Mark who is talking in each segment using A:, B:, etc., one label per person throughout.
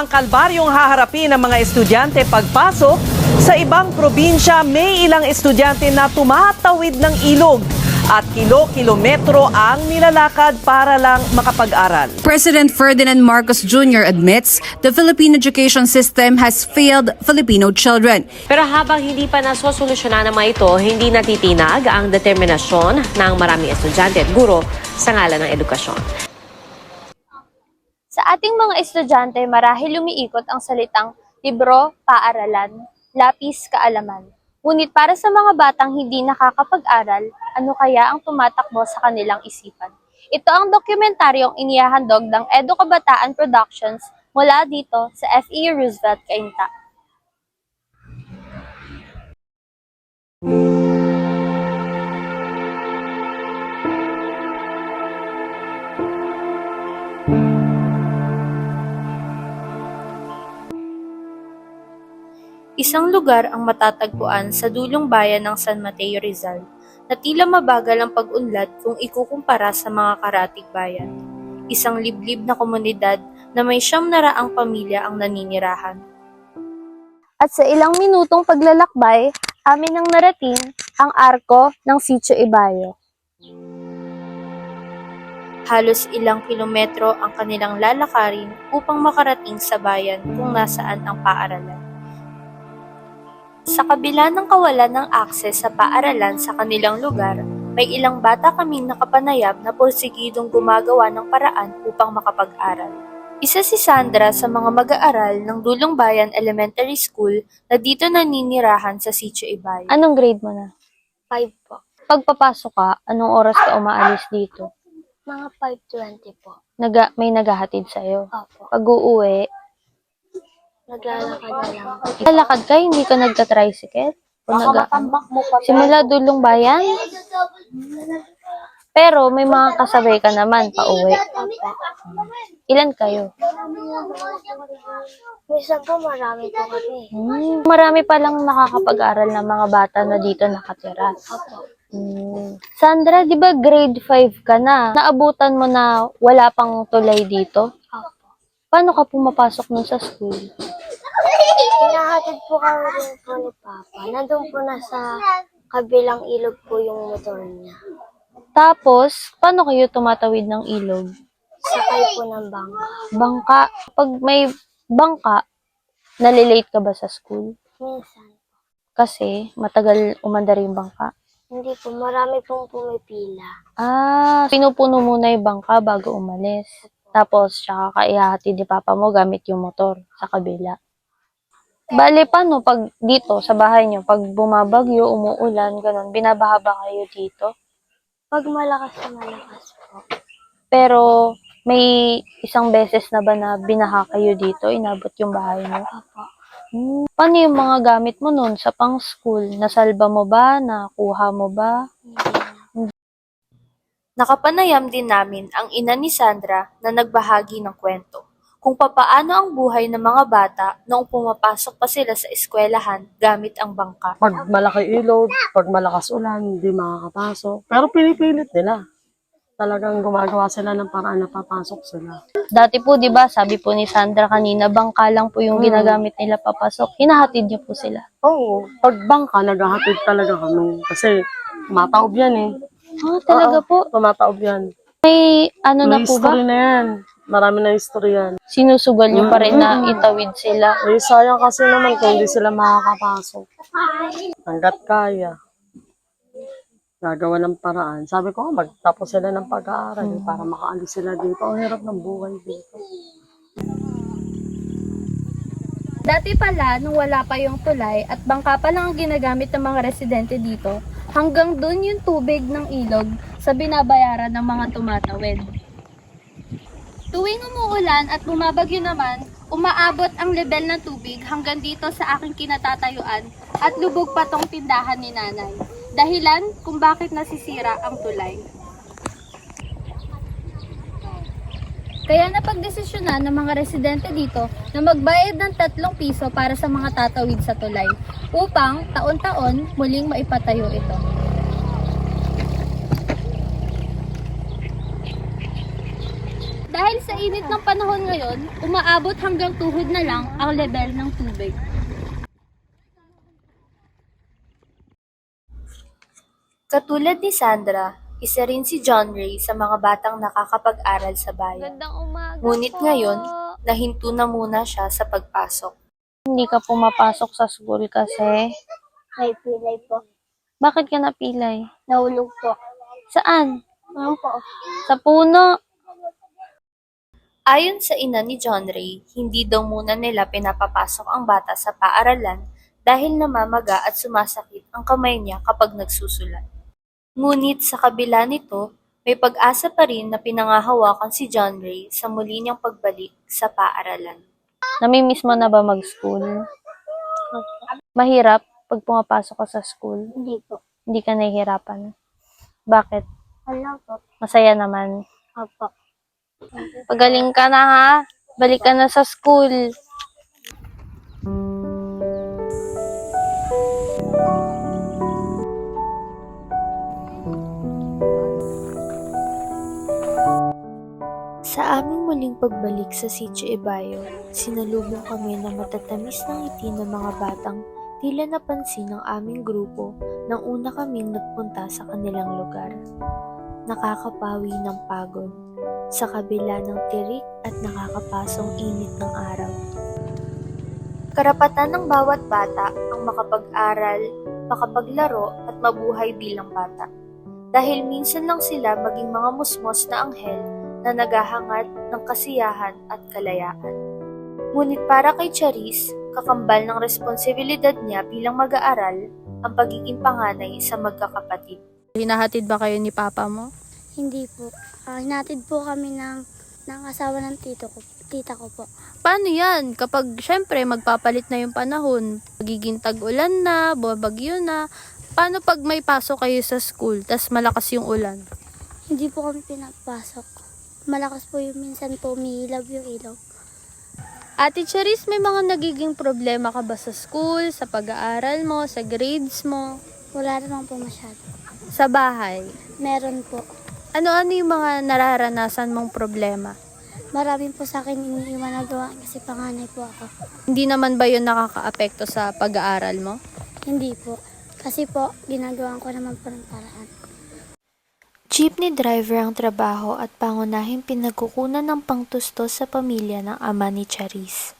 A: ang kalbaryong haharapin ng mga estudyante pagpasok, sa ibang probinsya may ilang estudyante na tumatawid ng ilog at kilo-kilometro ang nilalakad para lang makapag-aral.
B: President Ferdinand Marcos Jr. admits the Philippine education system has failed Filipino children.
C: Pero habang hindi pa nasosolusyonan ng mga ito, hindi natitinag ang determinasyon ng maraming estudyante at guro sa ngalan ng edukasyon.
D: Sa ating mga estudyante, marahil umiikot ang salitang libro, paaralan, lapis, kaalaman. Ngunit para sa mga batang hindi nakakapag-aral, ano kaya ang tumatakbo sa kanilang isipan? Ito ang dokumentaryong inihahandog ng Edu Kabataan Productions mula dito sa FEU Roosevelt, Cainta. Isang lugar ang matatagpuan sa dulong bayan ng San Mateo Rizal na tila mabagal ang pag-unlad kung ikukumpara sa mga karatig bayan. Isang liblib na komunidad na may siyam na raang pamilya ang naninirahan. At sa ilang minutong paglalakbay, amin ang narating ang arko ng Sitio Ibayo. Halos ilang kilometro ang kanilang lalakarin upang makarating sa bayan kung nasaan ang paaralan. Sa kabila ng kawalan ng akses sa paaralan sa kanilang lugar, may ilang bata kaming nakapanayab na porsigidong gumagawa ng paraan upang makapag-aral. Isa si Sandra sa mga mag-aaral ng Dulong Bayan Elementary School na dito naninirahan sa Sitio Ibay. Anong grade mo na?
E: 5 po.
D: Pagpapasok ka, anong oras ka umaalis dito?
E: Mga 5.20 po.
D: Naga, may naghahatid sa'yo.
E: Opo.
D: Pag uuwi,
E: Naglalakad na lang.
D: lalakad ka, hindi ka nagka-tricycle? O naga,
E: mo pa.
D: simula Dulong Bayan? Pero may mga kasabay ka naman pa uwi. Ilan kayo?
E: Minsan po marami po kami.
D: Hmm, marami pa lang nakakapag-aral na mga bata na dito nakatira. Hmm. Sandra, di ba grade 5 ka na? Naabutan mo na wala pang tulay dito? Paano ka pumapasok nun sa school?
E: Pinahatid po kami rin po ni Papa. Nandun po na sa kabilang ilog po yung motor niya.
D: Tapos, paano kayo tumatawid ng ilog?
E: Sakay po ng bangka.
D: Bangka. Pag may bangka, nalilate ka ba sa school?
E: Minsan.
D: Kasi matagal umandar yung bangka.
E: Hindi po. Marami pong pumipila.
D: Ah, pinupuno muna yung bangka bago umalis. Tapos, tsaka ka ihahatid ni papa mo gamit yung motor sa kabila. Bale, paano pag dito, sa bahay nyo, pag bumabagyo, umuulan, ganun, binabaha ba kayo dito?
E: Pag malakas na malakas po.
D: Pero, may isang beses na ba na binaha kayo dito, inabot yung bahay mo?
E: Opo.
D: Hmm. Paano yung mga gamit mo nun sa pang-school? Nasalba mo ba? Nakuha mo ba?
E: Hindi na.
D: Nakapanayam din namin ang ina ni Sandra na nagbahagi ng kwento kung papaano ang buhay ng mga bata noong pumapasok pa sila sa eskwelahan gamit ang bangka.
F: Pag malaki ilog, pag malakas ulan, hindi makakapasok. Pero pinipilit nila. Talagang gumagawa sila ng paraan na papasok sila.
D: Dati po, di ba, sabi po ni Sandra kanina, bangka lang po yung
F: Hmm.
D: ginagamit nila papasok. Hinahatid niyo po sila.
F: Oo, pag bangka, naghahatid talaga kami. Kasi tumataob yan eh.
D: Ah, talaga
F: Oo,
D: po.
F: Tumataob yan.
D: May ano na
F: May
D: po ba?
F: history na yan. Marami na history yan.
D: Sinusugal niyo pa rin na
F: Mm.
D: itawid sila.
F: Eh, sayang kasi naman kung hindi sila makakapasok. Hanggat kaya. Gagawa ng paraan. Sabi ko, magtapos sila ng pag-aaral eh, para makaalis sila dito. Ang hirap ng buhay dito.
D: Dati pala, nung wala pa yung tulay at bangka pa lang ang ginagamit ng mga residente dito, hanggang dun yung tubig ng ilog sa binabayaran ng mga tumatawid. Tuwing umuulan at bumabagyo naman, umaabot ang level ng tubig hanggang dito sa aking kinatatayuan at lubog pa tong tindahan ni nanay. Dahilan kung bakit nasisira ang tulay. Kaya napagdesisyonan ng mga residente dito na magbayad ng 3 piso para sa mga tatawid sa tulay upang taon-taon muling maipatayo ito. Dahil sa
G: init ng panahon ngayon, umaabot hanggang tuhod na lang ang level ng tubig. Katulad ni Sandra, isa rin si John Ray sa mga batang nakakapag-aral sa bayan.
H: Gandang umaga
G: Ngunit
H: po.
G: ngayon, nahinto na muna siya sa pagpasok.
H: Hindi ka pumapasok sa school kasi.
E: May pilay po.
H: Bakit ka napilay?
E: Nahulog po.
H: Saan?
E: Ano po?
H: Sa puno.
G: Ayon sa ina ni John Ray, hindi daw muna nila pinapapasok ang bata sa paaralan dahil namamaga at sumasakit ang kamay niya kapag nagsusulat. Ngunit sa kabila nito, may pag-asa pa rin na pinangahawakan si John Ray sa muli niyang pagbalik sa paaralan.
H: Namimiss mo na ba mag-school? Mahirap pag pumapasok ka sa school.
E: Hindi po.
H: Hindi ka nahihirapan. Bakit?
E: Ano po?
H: Masaya naman.
E: Opo.
H: Pagaling ka na ha. Balik ka na sa school.
G: Sa aming muling pagbalik sa Sitio Ibayo, sinalubong kami ng matatamis ng ngiti ng mga batang tila napansin ng aming grupo nang una kaming nagpunta sa kanilang lugar. Nakakapawi ng pagod sa kabila ng tirik at nakakapasong init ng araw. Karapatan ng bawat bata ang makapag-aral, makapaglaro at mabuhay bilang bata. Dahil minsan lang sila maging mga musmos na anghel na naghahangad ng kasiyahan at kalayaan. Ngunit para kay Charis, kakambal ng responsibilidad niya bilang mag-aaral ang pagiging panganay sa magkakapatid.
H: Hinahatid ba kayo ni papa mo?
E: Hindi po. Ah, hinatid po kami ng, ng asawa ng tito ko, tita ko po.
H: Paano yan? Kapag syempre magpapalit na yung panahon, magiging tag-ulan na, babagyo na, paano pag may pasok kayo sa school, tas malakas yung ulan?
E: Hindi po kami pinapasok. Malakas po yung minsan po umihilab yung ilog.
H: Ate Charis, may mga nagiging problema ka ba sa school, sa pag-aaral mo, sa grades mo,
E: Wala naman po masyado.
H: sa bahay?
E: Meron po.
H: Ano-ano yung mga nararanasan mong problema?
E: Maraming po sa akin iniiwan na gawa kasi panganay po ako.
H: Hindi naman ba yun nakakaapekto sa pag-aaral mo?
E: Hindi po. Kasi po, ginagawa ko naman po ng paraan.
G: Jeepney driver ang trabaho at pangunahing pinagkukunan ng pangtustos sa pamilya ng ama ni Charis.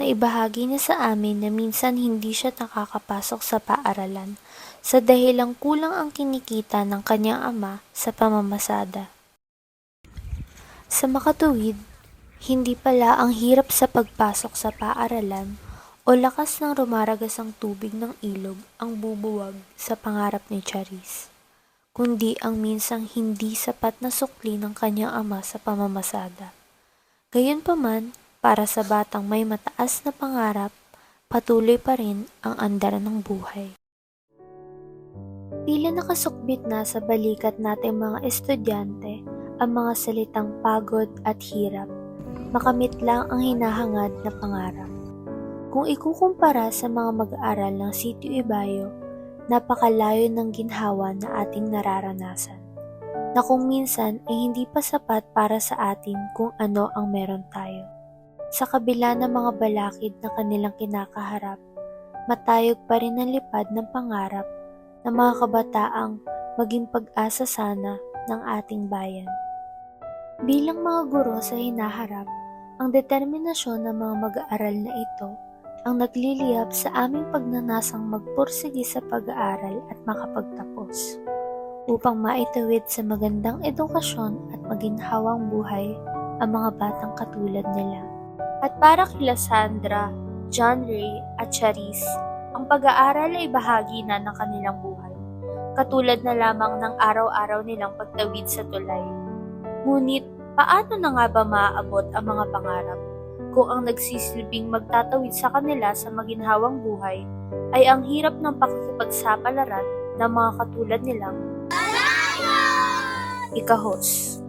G: Naibahagi niya sa amin na minsan hindi siya nakakapasok sa paaralan sa dahilang kulang ang kinikita ng kanyang ama sa pamamasada. Sa makatuwid, hindi pala ang hirap sa pagpasok sa paaralan o lakas ng rumaragasang tubig ng ilog ang bubuwag sa pangarap ni Charis kundi ang minsang hindi sapat na sukli ng kanyang ama sa pamamasada. Gayunpaman, para sa batang may mataas na pangarap, patuloy pa rin ang andar ng buhay. Tila nakasukbit na sa balikat nating mga estudyante ang mga salitang pagod at hirap. Makamit lang ang hinahangad na pangarap. Kung ikukumpara sa mga mag-aaral ng Sitio Ibayo, napakalayo ng ginhawa na ating nararanasan. Na kung minsan ay hindi pa sapat para sa atin kung ano ang meron tayo. Sa kabila ng mga balakid na kanilang kinakaharap, matayog pa rin ang lipad ng pangarap ng mga kabataang maging pag-asa sana ng ating bayan. Bilang mga guro sa hinaharap, ang determinasyon ng mga mag-aaral na ito ang nagliliyap sa aming pagnanasang magpursige sa pag-aaral at makapagtapos upang maitawid sa magandang edukasyon at maginhawang buhay ang mga batang katulad nila. At para kila Sandra, John Ray at Charis, ang pag-aaral ay bahagi na ng kanilang buhay, katulad na lamang ng araw-araw nilang pagtawid sa tulay. Ngunit, paano na nga ba maaabot ang mga pangarap? kung ang nagsisilbing magtatawid sa kanila sa maginhawang buhay ay ang hirap ng pakikipagsapalaran ng mga katulad nilang ikahos.